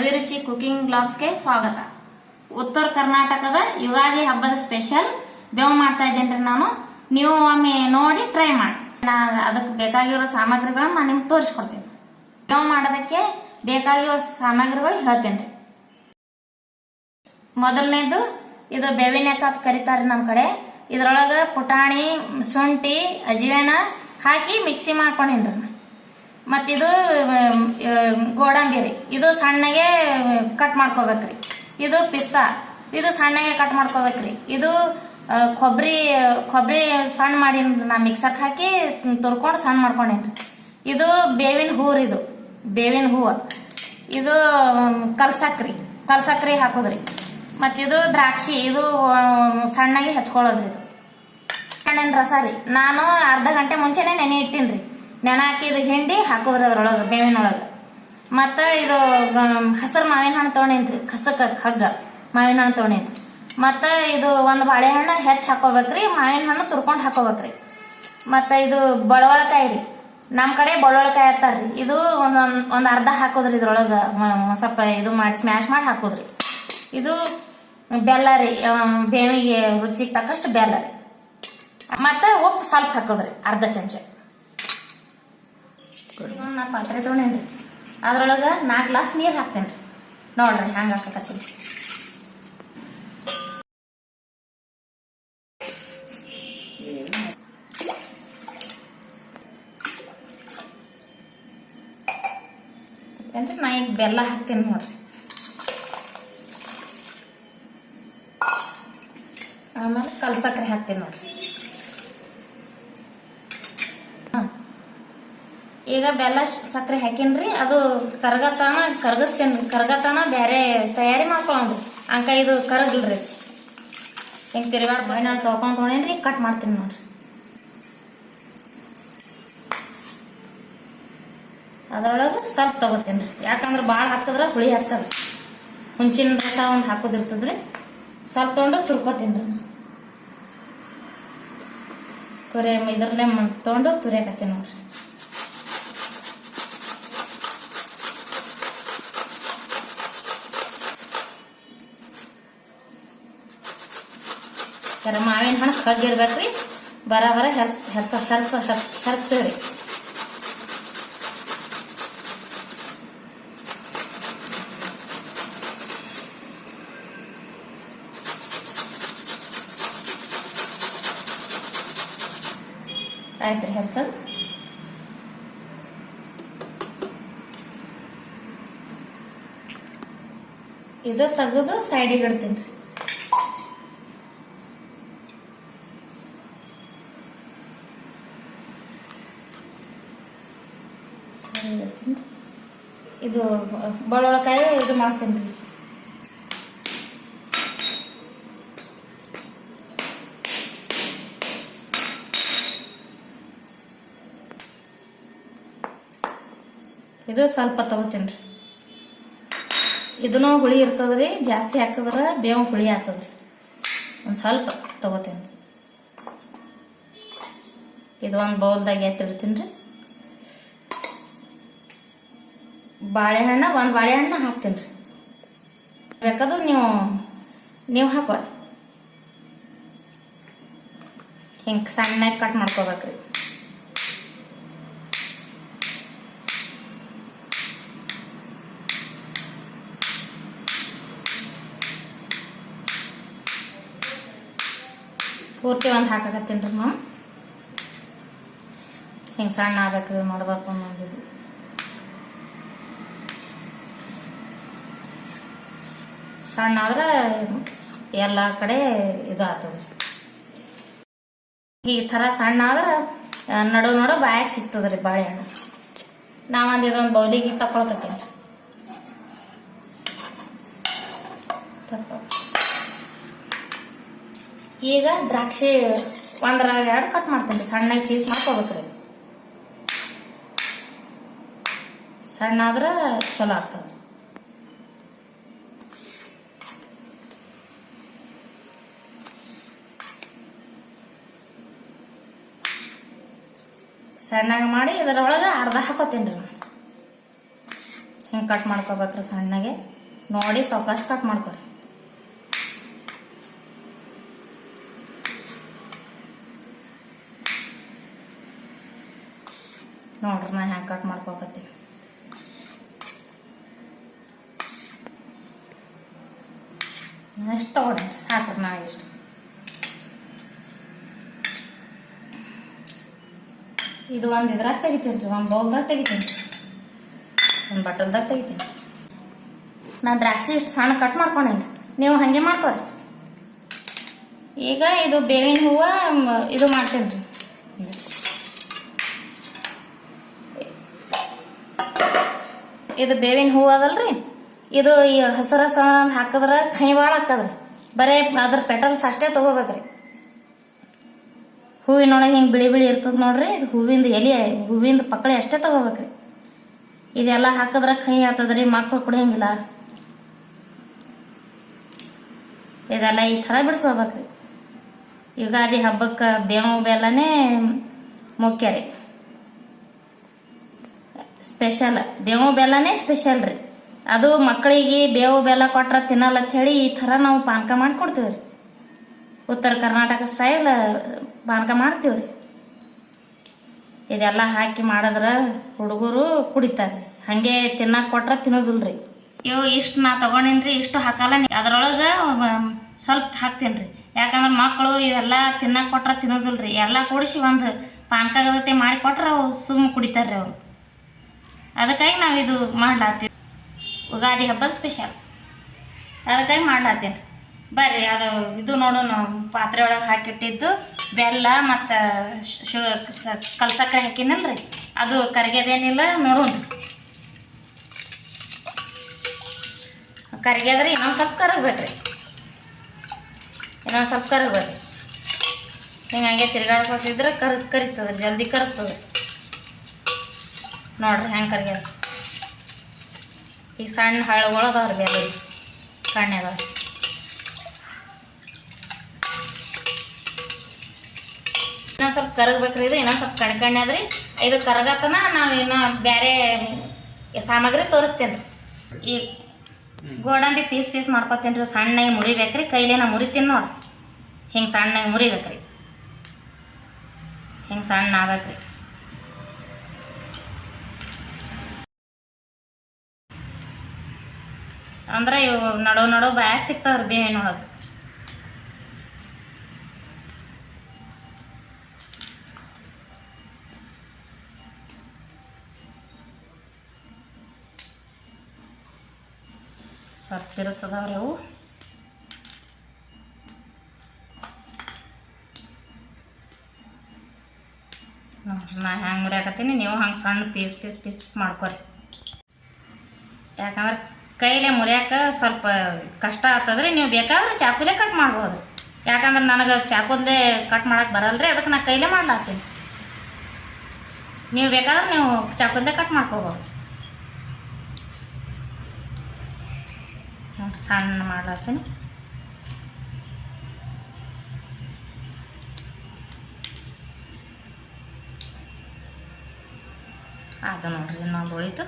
ಸವಿರುಚಿ cooking ಬ್ಲಾಗ್ಸ್ಗೆ ಸ್ವಾಗತ. ಉತ್ತರ ಕರ್ನಾಟಕದ ಯುಗಾದಿ ಹಬ್ಬದ ಸ್ಪೆಷಲ್ ಬೇವು ಮಾಡ್ತಾ ಇದ್ದೇನೆ ನಾನು. ನೀವು ಒಮ್ಮೆ ನೋಡಿ ಟ್ರೈ ಮಾಡಿ. ನಾ ಅದಕ್ಕೆ ಬೇಕಾಗಿರೋ ಸಾಮಗ್ರಿಗಳನ್ನ ನಾನು ನಿಮ್ಗೆ ತೋರಿಸ್ಕೊಡ್ತೀನಿ. ಬೇವು ಮಾಡೋದಕ್ಕೆ ಬೇಕಾಗಿರೋ ಸಾಮಗ್ರಿಗಳು ಹೇಳ್ತೇನೆ ಮೊದಲನೇದು, ಇದು ಬೇವಿನ ಎಚ್ಚ ಕರಿತಾರೆ ಕರೀತಾರೆ ನಮ್ಮ ಕಡೆ. ಇದ್ರೊಳಗೆ ಪುಟಾಣಿ, ಶುಂಠಿ ಅಜಿವೆನ ಹಾಕಿ ಮಿಕ್ಸಿ ಮಾಡ್ಕೊಂಡಿನ್ರಿ. ಮತ್ತಿದು ಗೋಡಂಬಿ ರೀ. ಇದು ಸಣ್ಣಗೆ ಕಟ್ ಮಾಡ್ಕೋಬೇಕ್ರಿ ಇದು ಪಿಸ್ತಾ. ಇದು ಸಣ್ಣಗೆ ಕಟ್ ಮಾಡ್ಕೋಬೇಕ್ರಿ ಇದು ಕೊಬ್ಬರಿ ಕೊಬ್ಬರಿ ಸಣ್ಣ ಮಾಡಿ ನಾ ಮಿಕ್ಸರ್ಗೆ ಹಾಕಿ ತುರ್ಕೊಂಡು ಸಣ್ಣ ಮಾಡ್ಕೊಂಡೇನ್ರಿ ಇದು ಬೇವಿನ ಹೂವು ಇದು. ಬೇವಿನ ಹೂವು. ಇದು ಕಲ್ಸಕ್ರಿ. ಕಲ್ಸಕ್ರಿ ಹಾಕೋದ್ರಿ ಮತ್ತಿದು ದ್ರಾಕ್ಷಿ. ಇದು ಸಣ್ಣಗೆ ಹಚ್ಕೊಳ್ಳೋದ್ರಿ ಇದು. ಹಣ್ಣಿನ ರಸ ರೀ. ನಾನು ಅರ್ಧ ಗಂಟೆ ಮುಂಚೆನೆ ನೆನೆ ಇಟ್ಟಿನ್ರಿ ನೆನೆ ಹಾಕಿದ ಹಿಂಡಿ ಹಾಕೋದ್ರಿ ಅದ್ರೊಳಗೆ ಬೇವಿನೊಳಗೆ. ಮತ್ತು ಇದು ಹಸಿರು ಮಾವಿನ ಹಣ್ಣು ತೊಗೊಂಡೇನ್ರಿ, ಕಸಕ ಹಗ್ಗ, ಮಾವಿನ ಹಣ್ಣು ತೊಗೊಂಡೇನ್ರಿ. ಮತ್ತು ಇದು ಒಂದು ಬಾಳೆಹಣ್ಣು ಹೆಚ್ಚು ಹಾಕೋಬೇಕ್ರಿ, ಮಾವಿನ ಹಣ್ಣು ತುರ್ಕೊಂಡು ಹಾಕೋಬೇಕ್ರಿ. ಮತ್ತು ಇದು ಬಳವಳಕಾಯಿ ರೀ ನಮ್ಮ ಕಡೆ ಬಳವಳಕಾಯಿ ಹತ್ತಾರ್ರಿ ಇದು ಒಂದೊಂದು ಒಂದು ಅರ್ಧ ಹಾಕೋದ್ರಿ ಇದ್ರೊಳಗೆ ಸ್ವಲ್ಪ ಇದು ಮಾಡಿ ಸ್ಮ್ಯಾಶ್ ಮಾಡಿ ಹಾಕೋದ್ರಿ. ಇದು ಬೆಲ್ಲ ರೀ ಬೇವಿಗೆ ರುಚಿಗೆ ತಕ್ಕಷ್ಟು ಬೆಲ್ಲ ರೀ. ಮತ್ತು ಉಪ್ಪು ಸ್ವಲ್ಪ ಹಾಕೋದ್ರಿ, ಅರ್ಧ ಚಮಚ. ಪಾತ್ರೆ ತೊಗೊಂಡೇನ್ರಿ ಅದ್ರೊಳಗೆ ನಾಲ್ಕು ಗ್ಲಾಸ್ ನೀರು ಹಾಕ್ತೇನ್ರಿ. ನೋಡ್ರಿ ಹಂಗೆ ಹಾಕಕತ್ತೀನಿ ಅಂದ್ರೆ ಬೆಲ್ಲ ಹಾಕ್ತೇನೆ ನೋಡ್ರಿ. ಆಮೇಲೆ ಕಲ್ಸಕ್ರೆ ಹಾಕ್ತೇನೆ ಹಾಕ್ತೀನಿ ನೋಡ್ರಿ. ಈಗ ಬೆಲ್ಲ ಸಕ್ಕರೆ ಹಾಕಿನ್ರಿ ಅದು ಕರ್ಗತಾನ ಕರ್ಗಸ್ತೇನ್ರಿ ಕರ್ಗತಾನ ಬೇರೆ ತಯಾರಿ ಮಾಡ್ಕೊಳ್ಳೋದು ಅಂಕ ಇದು ಕರಗಿಲ್ರಿ. ಹಿಂಗೆ ತಿರುಗಾಡ ಬಾಯ್ ತೊಗೊಂಡು ತೊಗೊಂಡ್ ತೊಗೊಂಡೇನ್ರಿ ಕಟ್ ಮಾಡ್ತೀನಿ ನೋಡ್ರಿ. ಅದರೊಳಗೆ ಸ್ವಲ್ಪ ತಗೋತೀನಿ ಯಾಕಂದ್ರೆ ಭಾಳ ಹಾಕಿದ್ರೆ ಹುಳಿ ಹಾಕ್ತದ್ರಿ ಹುಂಚಿನ ರಸ ಒಂದು ಹಾಕೋದಿರ್ತದ್ರಿ. ಸ್ವಲ್ಪ ತೊಗೊಂಡು ತುರ್ಕೋತೀನಿ ರೀ ತುರಿ ಇದ್ರಲ್ಲೇ ತೊಗೊಂಡು ತುರಿಯಾಕತ್ತೀನಿ ನೋಡ್ರಿ. ಜರ ಮಾವಿನ ಹಣ್ಣು ಕಗ್ಗಿರ್ಬೇಕ್ರಿ ಬರ ಬರ, ಹೆರ್ಸ ಹೆರ್ಚ ಹೆರ್ಚ ಹೆರ್ಚ ಹೆರ್ಚ್ತೇವ್ರಿ ಆಯ್ತ್ರಿ ಹೆಚ್ಚದು ಇದು ತೆಗೆದು ಸೈಡಿಗೆ ಇಡ್ತೀನಿ ರೀ ಸರಿ ಇಡ್ತೀನಿ ರೀ. ಇದು ಬಳೊಳಕಾಯಿ ಇದು ಮಾಡ್ತೀನಿ ರೀ. ಇದು ಸ್ವಲ್ಪ ತಗೋತೀನಿ ರೀ. ಇದನ್ನು ಹುಳಿ ಇರ್ತದ್ರಿ ಜಾಸ್ತಿ ಹಾಕಿದ್ರೆ ಬೇವು ಹುಳಿ ಆಗ್ತದ್ರಿ ಒಂದು ಸ್ವಲ್ಪ ತಗೋತೀನಿ ಇದು ಒಂದು ಬೌಲ್ದಾಗ ಎತ್ತಿಡ್ತೀನಿ ರೀ. ಬಾಳೆಹಣ್ಣು, ಒಂದು ಬಾಳೆಹಣ್ಣ ಹಾಕ್ತೀನಿ ರೀ. ಬೇಕಾದ್ರೆ ನೀವು ನೀವು ಹಾಕೋರಿ ಹಿಂಗೆ ಸಣ್ಣಗೆ ಕಟ್ ಮಾಡ್ಕೋಬೇಕ್ರಿ ಪೂರ್ತಿ ಒಂದು ಹಾಕಕತ್ತೀನಿ ರೀ ಮ್ಯಾಮ್ ಹಿಂಗೆ ಸಣ್ಣ ಆಗ್ಬೇಕು ಮಾಡ್ಬೇಕು ಅನ್ನೋದು ಸಣ್ಣ ಆದ್ರೆ ಎಲ್ಲ ಕಡೆ ಇದು ಆಗ್ತದ್ರಿ ಈ ಥರ ಸಣ್ಣ ಆದ್ರೆ ನಡು ನಡು ಬಾಯಾಗ ಸಿಗ್ತದ್ರಿ ಬಾಳೆಹಣ್ಣು ನಾವೊಂದು ಇದೊಂದು ಬೌಲಿಗೆ ತಕೊಳ್ತೇವೆ ಈಗ ದ್ರಾಕ್ಷಿ ಒಂದರ ಎರಡು ಕಟ್ ಮಾಡ್ತೇನೆ ಸಣ್ಣಗೆ ಪೀಸ್ ಮಾಡ್ಕೋಬೇಕ್ರಿ ಸಣ್ಣ ಆದ್ರೆ ಚಲೋ ಆಗ್ತದೆ. ಸಣ್ಣಗೆ ಮಾಡಿ ಇದರೊಳಗೆ ಅರ್ಧ ಹಾಕೋತೀನಿ ರೀ ಹಿಂಗೆ ಕಟ್ ಮಾಡ್ಕೋಬೇಕ್ರಿ ಸಣ್ಣಗೆ. ನೋಡಿ ಸಾವಕಾಶ ಕಟ್ ಮಾಡ್ಕೊರಿ. ನೋಡ್ರಿ ನಾ ಹ್ಯಾಂಗೆ ಕಟ್ ಮಾಡ್ಕೋಕತ್ತೀನಿ. ಎಷ್ಟು ತಗೊಳ್ರಿ ಸಾಕ್ರಿ ನಾ ಇಷ್ಟು? ಇದು ಒಂದು ಇದ್ರಾಗ ತೆಗಿತೀನಿ ರೀ, ಒಂದು ಬೌಲ್ದಾಗ ತೆಗಿತೀನಿ. ಒಂದು ಬಟಲ್ದಾಗ ತೆಗಿತೀನಿ. ನಾನು ದ್ರಾಕ್ಷಿ ಇಷ್ಟು ಸಣ್ಣ ಕಟ್ ಮಾಡ್ಕೊಂಡೇನಿ ನೀವು ಹಾಗೆ ಮಾಡ್ಕೊರಿ. ಈಗ ಇದು ಬೇವಿನ ಹೂವು ಇದು ಮಾಡ್ತೀನಿ ರೀ. ಇದು ಬೇವಿನ ಹೂವು ಅದಲ್ರಿ. ಇದು ಈ ಹಸರ ಹಸ ಅಂತ ಹಾಕಿದ್ರೆ ಕೈ ಭಾಳ ಹಾಕದ್ರಿ. ಬರೇ ಅದ್ರ ಪೆಟಲ್ಸ್ ಅಷ್ಟೇ ತಗೋಬೇಕ್ರಿ. ಹೂವಿನೊಳಗೆ ಹಿಂಗೆ ಬಿಳಿ ಬಿಳಿ ಇರ್ತದ ನೋಡ್ರಿ, ಇದು ಹೂವಿಂದ ಎಲೆ, ಹೂವಿಂದ ಪಕ್ಕಳೆ ಅಷ್ಟೇ ತಗೋಬೇಕ್ರಿ. ಇದೆಲ್ಲ ಹಾಕಿದ್ರೆ ಕೈ ಆತದ್ರಿ ಮಕ್ಕಳು ಕುಡಿಯಂಗಿಲ್ಲ. ಇದೆಲ್ಲ ಈ ಥರ ಬಿಡಿಸ್ಕೋಬೇಕ್ರಿ. ಯುಗಾದಿ ಹಬ್ಬಕ್ಕೆ ಬೇವು ಬೆಲ್ಲನೇ ಮುಖ್ಯ ರೀ. ಸ್ಪೆಷಲ್, ಬೇವು ಬೆಲ್ಲನೇ ಸ್ಪೆಷಲ್ ರೀ. ಅದು ಮಕ್ಕಳಿಗೆ ಬೇವು ಬೆಲ್ಲ ಕೊಟ್ರ ತಿನ್ನಲ್ಲ ಅಂತ ಹೇಳಿ ಈ ಥರ ನಾವು ಪಾನಕ ಮಾಡಿ ಕೊಡ್ತೀವಿ ರೀ ಉತ್ತರ ಕರ್ನಾಟಕ ಸ್ಟೈಲ್ ಪಾನಕ ಮಾಡ್ತೀವಿ ರೀ ಇದೆಲ್ಲ ಹಾಕಿ ಮಾಡಿದ್ರೆ ಹುಡುಗರು ಕುಡಿತಾರೆ. ಹಾಗೆ ತಿನ್ನಕ್ಕೆ ಕೊಟ್ರೆ ತಿನ್ನೋದಿಲ್ರಿ. ಇವು ಇಷ್ಟು ನಾ ತಗೊಂಡೇನ್ರಿ, ಇಷ್ಟು ಹಾಕಲ್ಲ ಅದ್ರೊಳಗೆ ಸ್ವಲ್ಪ ಹಾಕ್ತೀನಿ ರೀ ಯಾಕಂದ್ರೆ ಮಕ್ಕಳು ಇವೆಲ್ಲ ತಿನ್ನಕ್ಕೆ ಕೊಟ್ರೆ ತಿನ್ನೋದಿಲ್ರಿ. ಎಲ್ಲ ಕೂಡಿಸಿ ಒಂದು ಪಾನಕಗತೆ ಮಾಡಿ ಕೊಟ್ರೆ ಅವು ಸುಮ್ಮ ಕುಡಿತಾರೆ ಅವರು. ಅದಕ್ಕಾಗಿ ನಾವು ಇದು ಮಾಡ್ಲಾತೀವಿ ಉಗಾದಿ ಹಬ್ಬ ಸ್ಪೆಷಲ್. ಅದಕ್ಕಾಗಿ ಮಾಡ್ಲಾತೀನಿ ರೀ ಬರ್ರಿ, ಅದು ಇದು ನೋಡೋಣ ಪಾತ್ರೆ ಒಳಗೆ ಹಾಕಿಟ್ಟಿದ್ದು. ಬೆಲ್ಲ ಮತ್ತು ಶು ಕಲ್ಸಕ್ಕರೆ ಹಾಕಿನಲ್ರಿ. ಅದು ಕರಿಗೆದೇನಿಲ್ಲ ನೋಡೋಣ ಕರಿಗೆದ್ರೆ ಇನ್ನೊಂದು ಸ್ವಲ್ಪ ಕರಗ್ಬೇಕ್ರಿ. ಇನ್ನೊಂದು ಸ್ವಲ್ಪ ಕರಗ್ಬೇಕ್ರಿ. ಹಿಂಗೆ ತಿರ್ಗಾಡ್ಕೊತಿದ್ರೆ ಕರ್, ಕರಿತದ್ರಿ, ಜಲ್ದಿ ಕರಗ್ತದ್ರಿ. ನೋಡ್ರಿ ಹೆಂಗೆ ಕರ್ಗ್ಯದ ಈಗ ಸಣ್ಣ ಹಳ್ಳಗಳು ಅದಾವ್ರಿ ಬೆಲ್ಲ ಸಣ್ಣ ಇನ್ನೊಂದು ಸ್ವಲ್ಪ ಕರಗಬೇಕ್ರಿ ಇದು ಇನ್ನೊಂದು ಸ್ವಲ್ಪ ಕಣ್ಕಣ್ಣೆ ಅದ್ರಿ ಇದು ಕರಗತನ ನಾವು ಇನ್ನು ಬೇರೆ ಸಾಮಗ್ರಿ ತೋರಿಸ್ತೇನೆ ರೀ. ಈ ಗೋಡಂಬಿ ಪೀಸ್ ಪೀಸ್ ಮಾಡ್ಕೊತೀನಿ ರೀ, ಸಣ್ಣಗೆ ಮುರಿಬೇಕ್ರಿ. ಕೈಲೇ ನಾ ಮುರಿತೀನಿ ನೋಡಿ. ಹಿಂಗೆ ಸಣ್ಣಗೆ ಮುರಿಬೇಕ್ರಿ. ಹಿಂಗೆ ಸಣ್ಣ ಆಗ್ಬೇಕ್ರಿ. ಅಂದ್ರೆ ಇವು ನಡೋ ನಡು ಬ್ಯಾಗ್ ಸಿಗ್ತಾವ್ರಿ ಬೇವಿನೊಳಗೆ ಸ್ವಲ್ಪ ಅವು. ನಾ ಹ್ಯಾಂಗೆ ಮುರಿಯಾಕತ್ತೀನಿ, ನೀವು ಹಂಗೆ ಸಣ್ಣ ಪೀಸ್ ಪೀಸ್ ಪೀಸ್ ಮಾಡ್ಕೊರಿ. ಯಾಕಂದ್ರೆ ಕೈಲೇ ಮುರಿಯಾಕ ಸ್ವಲ್ಪ ಕಷ್ಟ ಆಗ್ತದ್ರಿ, ನೀವು ಬೇಕಾದ್ರೆ ಚಾಕುಲೇ ಕಟ್ ಮಾಡ್ಬೋದು. ಯಾಕಂದ್ರೆ ನನಗೆ ಚಾಕುಲೇ ಕಟ್ ಮಾಡಕ್ಕೆ ಬರಲ್ರಿ ಅದಕ್ಕೆ ನಾ ಕೈಲೇ ಮಾಡ್ಲಾತ್ತೀನಿ. ನೀವು ಬೇಕಾದ್ರೆ ನೀವು ಚಾಕುಲೇ ಕಟ್ ಮಾಡ್ಕೋಬೋದು. ನೋಡ್ರಿ ಸಣ್ಣ ಮಾಡ್ಲತ್ತೀನಿ ಅದು ನೋಡ್ರಿ, ಇನ್ನೊಂದು ಉಳಿತು.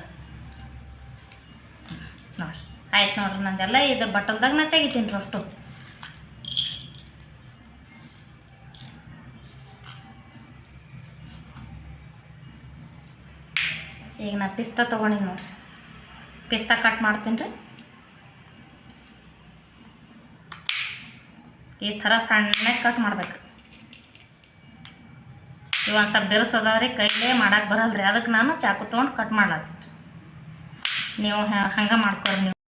ನೋಡ್ರಿ, ಆಯ್ತು ನೋಡ್ರಿ ನಂದೆಲ್ಲ. ಇದು ಬಟ್ಟಲ್ದಾಗ ನಾ ತೆಗಿತೀನಿ ರೀ ಅಷ್ಟು. ಈಗ ನಾ ಪಿಸ್ತಾ ತೊಗೊಂಡಿನಿ ನೋಡ್ರಿ. ಪಿಸ್ತಾ ಕಟ್ ಮಾಡ್ತೀನಿ ರೀ. ಈ ಥರ ಸಣ್ಣಗೆ ಕಟ್ ಮಾಡ್ಬೇಕು. ಇವು ಒಂದು ಸ್ವಲ್ಪ ಬಿರ್ಸದವ್ರಿ ಕೈಲೇ ಮಾಡಕ್ಕೆ ಬರಲ್ರಿ. ಅದಕ್ಕೆ ನಾನು ಚಾಕು ತೊಗೊಂಡು ಕಟ್ ಮಾಡ್ಲತ್ತೀನಿ ನೀವು ಹಂಗೆ ಮಾಡ್ಕೊರಿ ನೀವು.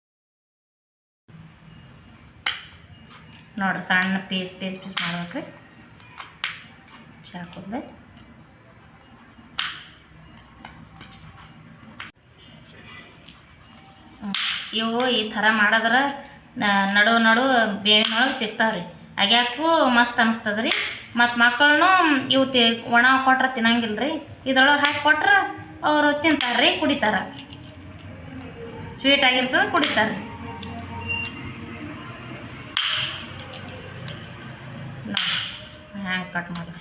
ನೋಡ್ರಿ, ಸಣ್ಣ ಪೀಸ್ ಪೀಸ್ ಪೀಸ್ ಮಾಡ್ಬೇಕ್ರಿ. ಚಾಕುದ್ದೆ. ಇವು ಈ ಥರ ಮಾಡಿದ್ರೆ ನಡು ನಡು ಬೇವಿನೊಳಗೆ ಸಿಗ್ತಾವ್ರಿ. ಅಗ್ಯಾಕು ಮಸ್ತ್ ಅನಿಸ್ತದ ರೀ ಮತ್ತು ಮಕ್ಕಳನ್ನು ಇವು ತಿ ಒಣ ಕೊಟ್ರೆ ತಿನ್ನಂಗಿಲ್ಲ ರೀ ಇದ್ರೊಳಗೆ ಹಾಕಿ ಕೊಟ್ರೆ ಅವರು ತಿಂತಾರೆ ರೀ ಕುಡಿತಾರೆ ಸ್ವೀಟ್ ಆಗಿರ್ತದೆ ಕುಡಿತಾರೆ ಹ್ಯಾಂಗೆ ಕಟ್ ಮಾಡಿ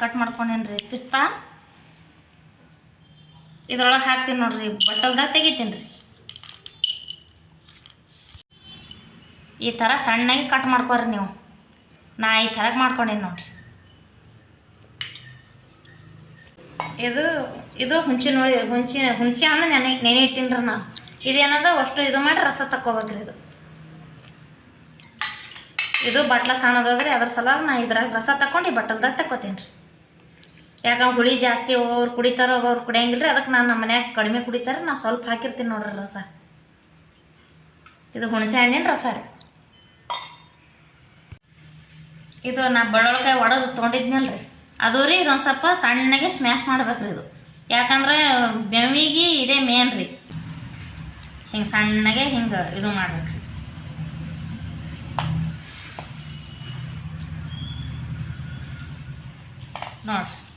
ಕಟ್ ಮಾಡ್ಕೊಂಡೇನ್ರಿ ಪಿಸ್ತಾ ಇದ್ರೊಳಗೆ ಹಾಕ್ತೀನಿ ನೋಡ್ರಿ ಬಟ್ಟಲ್ದಾಗ ತೆಗಿತೀನಿ ರೀ. ಈ ಥರ ಸಣ್ಣಗೆ ಕಟ್ ಮಾಡ್ಕೊರಿ ನೀವು. ನಾ ಈ ಥರ ಮಾಡ್ಕೊಂಡೀನಿ ನೋಡ್ರಿ. ಇದು ಇದು ಹುಂಚಿನ ಹುಳಿ ಹುಂಚಿ ಹುಣಸೆ ಹಣ್ಣು ನೆನೆ ನೆನೆ ಇಟ್ಟಿನ್ರಿ ನಾ. ಇದೇನದ, ಅಷ್ಟು ಇದು ಮಾಡಿ ರಸ ತಕ್ಕೋಬೇಕ್ರಿ ಇದು. ಇದು ಬಟ್ಲ ಸಣ್ಣದದ್ರಿ ಅದ್ರ ಸಲ ನಾ ಇದ್ರಾಗ ರಸ ತಕ್ಕೊಂಡು ಈ ಬಟ್ಟಲ್ದಾಗ ತಕ್ಕೋತೀನಿ ರೀ. ಯಾಕಂದ್ರೆ ಹುಳಿ ಜಾಸ್ತಿ ಒಬ್ಬೊಬ್ರು ಕುಡಿತಾರೋ ಒಬ್ಬೊಬ್ರು ಕುಡಿಯಂಗಿಲ್ಲ ರೀ ಅದಕ್ಕೆ ನಾನು ನಮ್ಮ ಮನ್ಯಾಗ ಕಡಿಮೆ ಕುಡಿತಾರೆ ನಾ ಸ್ವಲ್ಪ ಹಾಕಿರ್ತೀನಿ ನೋಡ್ರಿ ರಸ. ಇದು ಹುಣಸೆ ಹಣ್ಣಿನ ರಸ ರೀ. ಇದು ನಾ ಬೆಳ್ಳೊಳಕಾಯಿ ಒಡೆದು ತೊಗೊಂಡಿದ್ನಲ್ರಿ. ಅದು ರೀ ಇದೊಂದು ಸ್ವಲ್ಪ ಸಣ್ಣಗೆ ಸ್ಮ್ಯಾಶ್ ಮಾಡ್ಬೇಕ್ರಿ ಇದು. ಯಾಕಂದ್ರೆ ಬೆವಿಗೆ ಇದೇ ಮೇನ್ ರೀ. ಹಿಂಗೆ ಸಣ್ಣಗೆ ಹಿಂಗೆ ಇದು ಮಾಡ್ಬೇಕ್ರಿ. ನೋಡ್ರಿ.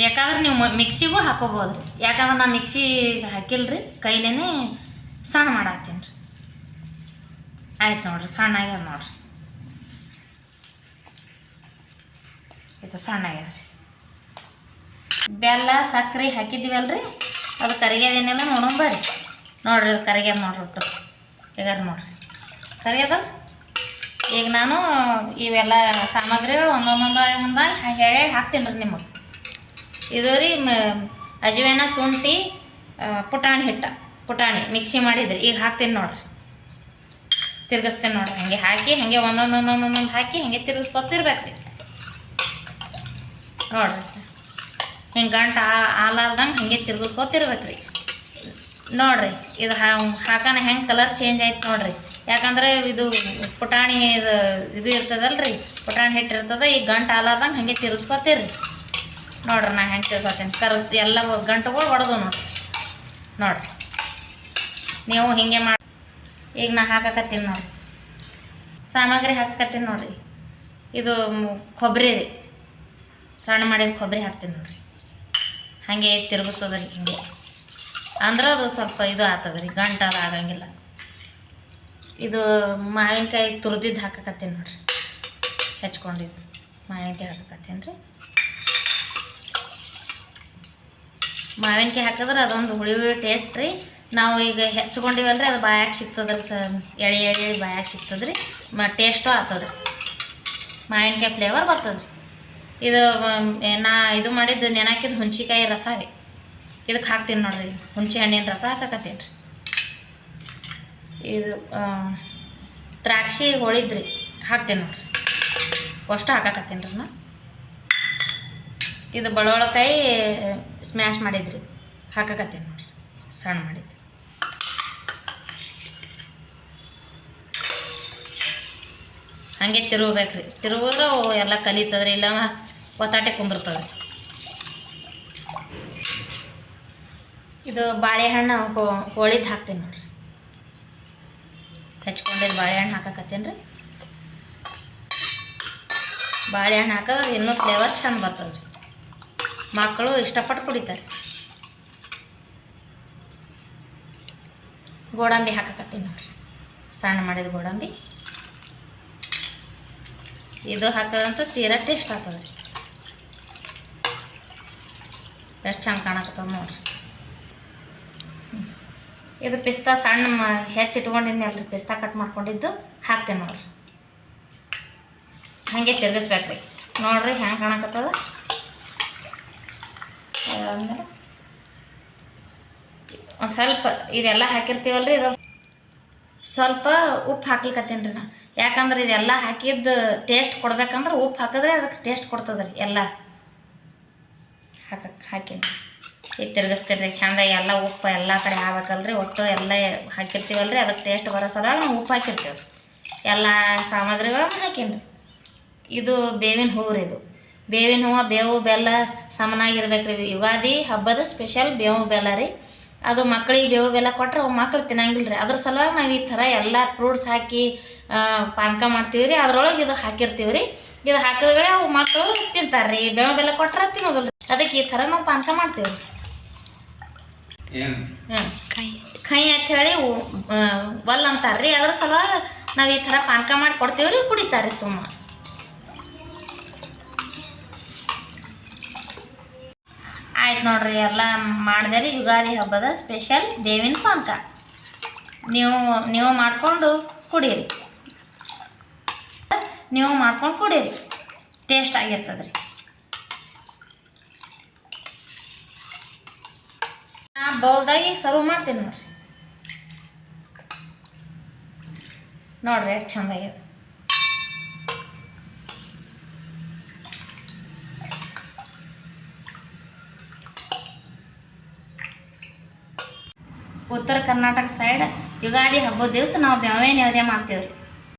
ಬೇಕಾದ್ರೆ ನೀವು ಮಿಕ್ಸಿಗೂ ಹಾಕೋಬೋದು. ಯಾಕಂದ್ರೆ ನಾನು ಮಿಕ್ಸಿ ಹಾಕಿಲ್ರಿ ಕೈಲೇ ಸಣ್ಣ ಮಾಡಾಕ್ತೀನಿ ರೀ. ಆಯ್ತು ನೋಡ್ರಿ, ಸಣ್ಣ ಆಗ್ಯದ ನೋಡ್ರಿ. ಇದು ಸಣ್ಣ ರೀ. ಬೆಲ್ಲ ಸಕ್ಕರೆ ಹಾಕಿದ್ವಲ್ರಿ ಅದು ಕರಿಗ್ಯದೇನೆಲ್ಲ, ನೋಡೋಣ ಬರ್ರಿ. ನೋಡ್ರಿ, ಅದು ಕರಿಗ್ಯದ ನೋಡ್ರಿ ಒಟ್ಟು. ಈಗ ನೋಡ್ರಿ. ಕರಿಗ್ಯದ ಈಗ ನಾನು ಇವೆಲ್ಲ ಸಾಮಗ್ರಿಗಳು ಒಂದೊಂದೊಂದು ಒಂದಾಗಿ ಹೇಳಿ ಹಾಕ್ತೀನಿ ರೀ ನಿಮಗೆ. ಇದು ರೀ ಮ, ಅಜವೇನ ಶುಂಠಿ ಪುಟಾಣಿ ಹಿಟ್ಟ, ಪುಟಾಣಿ ಮಿಕ್ಸಿ ಮಾಡಿದ್ರಿ. ಈಗ ಹಾಕ್ತೀನಿ ನೋಡ್ರಿ. ತಿರ್ಗಿಸ್ತೀನಿ ನೋಡ್ರಿ. ಹಂಗೆ ಹಾಕಿ, ಹಾಗೆ ಒಂದೊಂದೊಂದೊಂದೊಂದೊಂದು ಒಂದೊಂದು ಒಂದೊಂದು ಹಾಕಿ, ಹಾಗೆ ತಿರ್ಗಿಸ್ಕೊತಿರ್ಬೇಕು ರೀ ನೋಡ್ರಿ. ಹಿಂಗೆ ಗಂಟು ಆಲಾರ್ದಂಗೆ ಹಾಗೆ ತಿರ್ಗಿಸ್ಕೊತಿರ್ಬೇಕು ರೀ ನೋಡ್ರಿ, ಇದು ಹಾಕನ ಹೆಂಗೆ ಕಲರ್ ಚೇಂಜ್ ಆಯ್ತು ನೋಡ್ರಿ. ಯಾಕಂದ್ರೆ ಇದು ಪುಟಾಣಿ ಇದು ಇದು ಇರ್ತದಲ್ರಿ, ಪುಟಾಣಿ ಹಿಟ್ಟು ಈಗ ಈ ಗಂಟು ಹಾಗೆ ತಿರ್ಗಿಸ್ಕೊತೀರಿ ನೋಡ್ರಿ ನಾ ಹೆಂಗೆ ತಿಳ್ಸತ್ತೀನಿ ಕರ್ ಎಲ್ಲ ಗಂಟುಗಳು ಹೊಡೆದು ನೋಡ್ರಿ. ನೋಡ್ರಿ. ನೀವು ಹೀಗೆ ಮಾಡಿ ಈಗ ನಾ ಹಾಕಕತ್ತೀನಿ ನೋಡ್ರಿ. ಸಾಮಗ್ರಿ ಹಾಕಕತ್ತೀನಿ ನೋಡ್ರಿ. ಇದು ಕೊಬ್ಬರಿ ರೀ. ಸಣ್ಣ ಮಾಡಿದ ಕೊಬ್ಬರಿ ಹಾಕ್ತೀನಿ ನೋಡ್ರಿ. ಹಾಗೆ ತಿರುಗಿಸೋದ್ರಿ ಹಿಂಗೆ. ಅಂದ್ರೆ ಅದು ಸ್ವಲ್ಪ ಇದು ಆಗ್ತದೆ ರೀ ಅದು ಆಗಂಗಿಲ್ಲ. ಇದು ಮಾವಿನಕಾಯಿ ತುರಿದಿದ್ದು ಹಾಕಕತ್ತೀನಿ ನೋಡ್ರಿ. ಹೆಚ್ಕೊಂಡಿದ್ದು ಮಾವಿನಕಾಯಿ ಹಾಕಕತ್ತೀನಿ ರೀ. ಮಾವಿನಕಾಯಿ ಹಾಕಿದ್ರೆ ಅದೊಂದು ಹುಳಿ ಹುಳಿ ಟೇಸ್ಟ್ ರೀ. ನಾವು ಈಗ ಹೆಚ್ಕೊಂಡಿವಲ್ರಿ ಅದು ಬಾಯಾಗ ಸಿಗ್ತದ್ರಿ ಸ, ಎಳೆ ಎಳೆ ಬಾಯಾಗ ಸಿಗ್ತದ್ರಿ. ಮ ಟೇಸ್ಟು ಆಗ್ತದ್ರಿ ಮಾವಿನಕಾಯಿ ಫ್ಲೇವರ್ ಬರ್ತದೆ ಇದು ನಾ ಇದು ಮಾಡಿದ್ದು ನೆನಕಿದ್ದು ಹುಣ್ಸಿಕಾಯಿ ರಸ ರೀ. ಇದಕ್ಕೆ ಹಾಕ್ತೀನಿ ನೋಡ್ರಿ, ಹುಣಸೆ ಹಣ್ಣಿನ ರಸ ಹಾಕಕತ್ತೀನಿ ರೀ. ಇದು ದ್ರಾಕ್ಷಿ ಹೋಳಿದ್ರಿ. ಹಾಕ್ತೀನಿ ನೋಡ್ರಿ. ಅಷ್ಟು ಹಾಕಕತ್ತೀನಿ ರೀ ನಾ. ಇದು ಬಳವಳಕಾಯಿ ಸ್ಮ್ಯಾಶ್ ಮಾಡಿದ್ರಿ. ಹಾಕಕತ್ತೀನಿ ನೋಡಿರಿ. ಸಣ್ಣ ಮಾಡಿದ್ರಿ ಹಾಗೆ ತಿರುಗಬೇಕ್ರಿ. ತಿರುಗಿದ್ರೆ ಎಲ್ಲ ಕಲಿತದ್ರಿ, ಇಲ್ಲ ಒತ್ತಾಟೆ ಕುಂದಿರ್ತದೆ ಇದು ಬಾಳೆಹಣ್ಣು ಹೋಳಿದ್ದು ಹಾಕ್ತೀನಿ ನೋಡಿರಿ. ಹೆಚ್ಕೊಂಡಿದ್ದು ಬಾಳೆಹಣ್ಣು ಹಾಕಕತ್ತೀನಿ ರೀ ಬಾಳೆಹಣ್ಣು ಹಾಕಿದ್ರೆ ಇನ್ನೂ ಫ್ಲೇವರ್ ಚೆಂದ ಬರ್ತದೆ ಮಕ್ಕಳು ಇಷ್ಟಪಟ್ಟು ಕುಡಿತಾರೆ. ಗೋಡಂಬಿ ಹಾಕಕತ್ತೀನಿ ನೋಡ್ರಿ. ಸಣ್ಣ ಮಾಡಿದ ಗೋಡಂಬಿ. ಇದು ಹಾಕೋದಂತೂ ತೀರಾ ಟೇಸ್ಟ್ ಆಗ್ತದೆ. ರೀ ಎಷ್ಟು ಚೆಂದ ಕಾಣಕತ್ತದ ನೋಡ್ರಿ. ಇದು ಪಿಸ್ತಾ ಸಣ್ಣ ಮ- ಹೆಚ್ಚಿಟ್ಕೊಂಡಿದ್ನಲ್ರಿ ಪಿಸ್ತಾ ಕಟ್ ಮಾಡ್ಕೊಂಡಿದ್ದು. ಹಾಕ್ತೇನೆ ನೋಡ್ರಿ. ಹಾಗೆ ತಿರ್ಗಿಸ್ಬೇಕ್ರಿ. ನೋಡ್ರಿ ಹೆಂಗೆ ಕಾಣಕತ್ತದ. ಸ್ವಲ್ಪ ಇದೆಲ್ಲ ಹಾಕಿರ್ತೀವಲ್ರಿ ಇದು ಸ್ವಲ್ಪ ಉಪ್ಪು ಹಾಕ್ಲಿಕ್ಕತ್ತೀನಿ ರೀ ನಾ. ಯಾಕಂದ್ರೆ ಇದೆಲ್ಲ ಹಾಕಿದ್ದು ಟೇಸ್ಟ್ ಕೊಡ್ಬೇಕಂದ್ರೆ ಉಪ್ಪು ಹಾಕಿದ್ರೆ ಅದಕ್ಕೆ ಟೇಸ್ಟ್ ಕೊಡ್ತದೆ ರೀ ಎಲ್ಲ. ಹಾಕಕ್ಕೆ ಹಾಕಿನಿ. ಈಗ ತಿರ್ಗಿಸ್ತೀನಿ ರೀ ಚಂದ ಎಲ್ಲ ಉಪ್ಪು ಎಲ್ಲ ಕಡೆ ಆಗ್ಬೇಕಲ್ರಿ, ಒಟ್ಟು ಎಲ್ಲ ಹಾಕಿರ್ತೀವಲ್ರಿ, ಅದಕ್ಕೆ ಟೇಸ್ಟ್ ಬರೋ ಸಲುವಾಗಿ ನಾವು ಉಪ್ಪು ಹಾಕಿರ್ತೀವಿ. ಎಲ್ಲ ಸಾಮಗ್ರಿಗಳನ್ನು ಹಾಕೀನಿ ರೀ. ಇದು ಬೇವಿನ ಹೂವು ರೀ ಇದು. ಬೇವಿನ ಹೂವು ಬೇವು ಬೆಲ್ಲ ಸಮನಾಗಿರ್ಬೇಕು ರೀ ಯುಗಾದಿ ಹಬ್ಬದ ಸ್ಪೆಷಲ್ ಬೇವು ಬೆಲ್ಲ ರೀ. ಅದು ಮಕ್ಕಳಿಗೆ ಬೇವು ಬೆಲ್ಲ ಕೊಟ್ಟರೆ ಅವು ಮಕ್ಳು ತಿನ್ನಂಗಿಲ್ಲ ರೀ ಅದ್ರ ಸಲುವಾಗಿ ನಾವು ಈ ಥರ ಎಲ್ಲ ಫ್ರೂಟ್ಸ್ ಹಾಕಿ ಪಾನಕ ಮಾಡ್ತೀವಿ ರೀ. ಅದರೊಳಗೆ ಇದು ಹಾಕಿರ್ತೀವಿ ರೀ. ಇದು ಹಾಕಿದ್ರೆ ಅವು ಮಕ್ಕಳು ತಿಂತಾರೆ ರೀ ಬೇವು ಬೆಲ್ಲ ಕೊಟ್ಟರೆ ತಿನ್ನೋದಿಲ್ಲ ರೀ ಅದಕ್ಕೆ ಈ ಥರ ನಾವು ಪಾನಕ ಮಾಡ್ತೀವಿ ರೀ. ಕೈ ಅಂತ ಹೇಳಿ ಒಲ್ ಅಂತಾರೆ ರೀ ಅದ್ರ ಸಲುವಾಗಿ ನಾವು ಈ ಥರ ಪಾನಕ ಮಾಡಿ ಕೊಡ್ತೀವಿ ರೀ ಕುಡಿತಾರೆ ಸುಮ್ಮ ಆಯ್ತು ನೋಡ್ರಿ, ಎಲ್ಲ ಮಾಡಿದೆ ರೀ ಯುಗಾದಿ ಹಬ್ಬದ ಸ್ಪೆಷಲ್ ಬೇವಿನ ಪಾನಕ. ನೀವು ನೀವು ಮಾಡಿಕೊಂಡು ಕುಡೀರಿ. ನೀವು ಮಾಡ್ಕೊಂಡು ಕುಡೀರಿ. ಟೇಸ್ಟ್ ಆಗಿರ್ತದೆ ರೀ ನಾ ಬೌಲ್ದಾಗಿ ಸರ್ವ್ ಮಾಡ್ತೀನಿ ನೋಡ್ರಿ. ನೋಡ್ರಿ, ಎಷ್ಟು ಚಂದ ಉತ್ತರ ಕರ್ನಾಟಕ ಸೈಡ್ ಯುಗಾದಿ ಹಬ್ಬದ ದಿವಸ ನಾವು ಬ್ಯಾವೇ ನೈವೇದ್ಯ ಮಾಡ್ತೀವಿ ರೀ